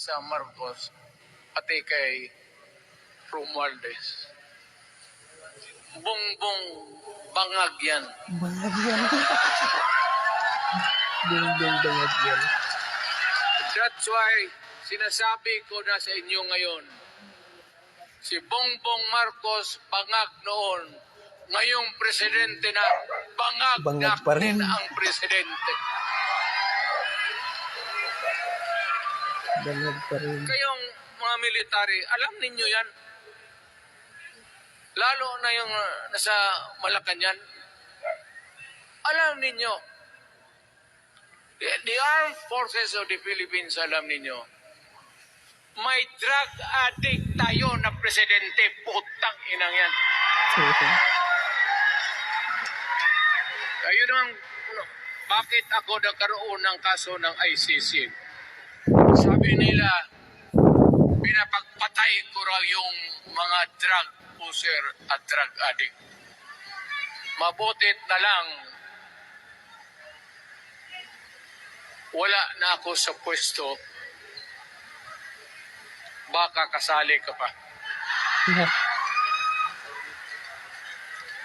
sa Marcos pati kay Romualdez. Bongbong bangag yan. Bangag yan. Ding-ding bangag yan. That's why sinasabi ko na sa inyo ngayon, si Bongbong Marcos bangag noon, ngayong presidente na bangag, Bangag na pa rin. ang presidente. Bangag pa rin. Kayong mga military, alam ninyo yan. Lalo na yung uh, nasa Malacanang. Alam ninyo. The, the armed forces of the Philippines, alam ninyo. May drug addict tayo na presidente. Putang inang yan. Ayun ang bakit ako nagkaroon ng kaso ng ICC. Sabi nila, pinapagpatay ko raw yung mga drug user at drug addict. Mabutit na lang, wala na ako sa pwesto, baka kasali ka pa.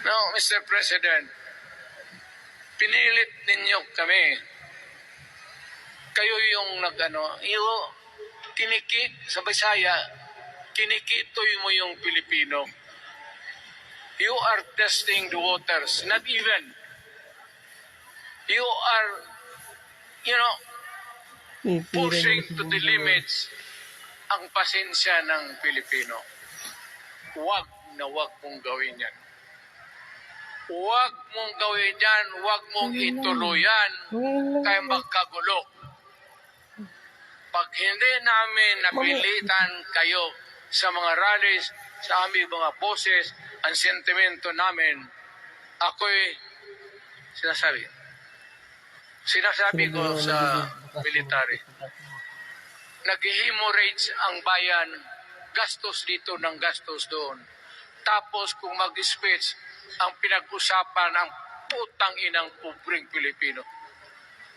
No, Mr. President, pinilit ninyo kami. Kayo yung nagano, iyo kinikit sa Bisaya, kinikitoy mo yung Pilipino. You are testing the waters, not even. You are, you know, pushing to the limits ang pasensya ng Pilipino. Huwag na huwag mong gawin yan. Huwag mong gawin yan, huwag mong ituloy yan, kaya magkagulo. Pag hindi namin napilitan kayo sa mga rallies, sa aming mga boses, ang sentimento namin, ako'y sinasabi. Sinasabi ko sa military, nag-hemorrhage ang bayan, gastos dito ng gastos doon. Tapos kung mag-speech, ang pinag-usapan ang putang inang pobreng Pilipino.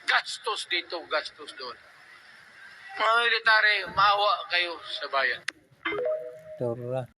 Gastos dito, gastos doon. Mga military, maawa kayo sa bayan. Tora.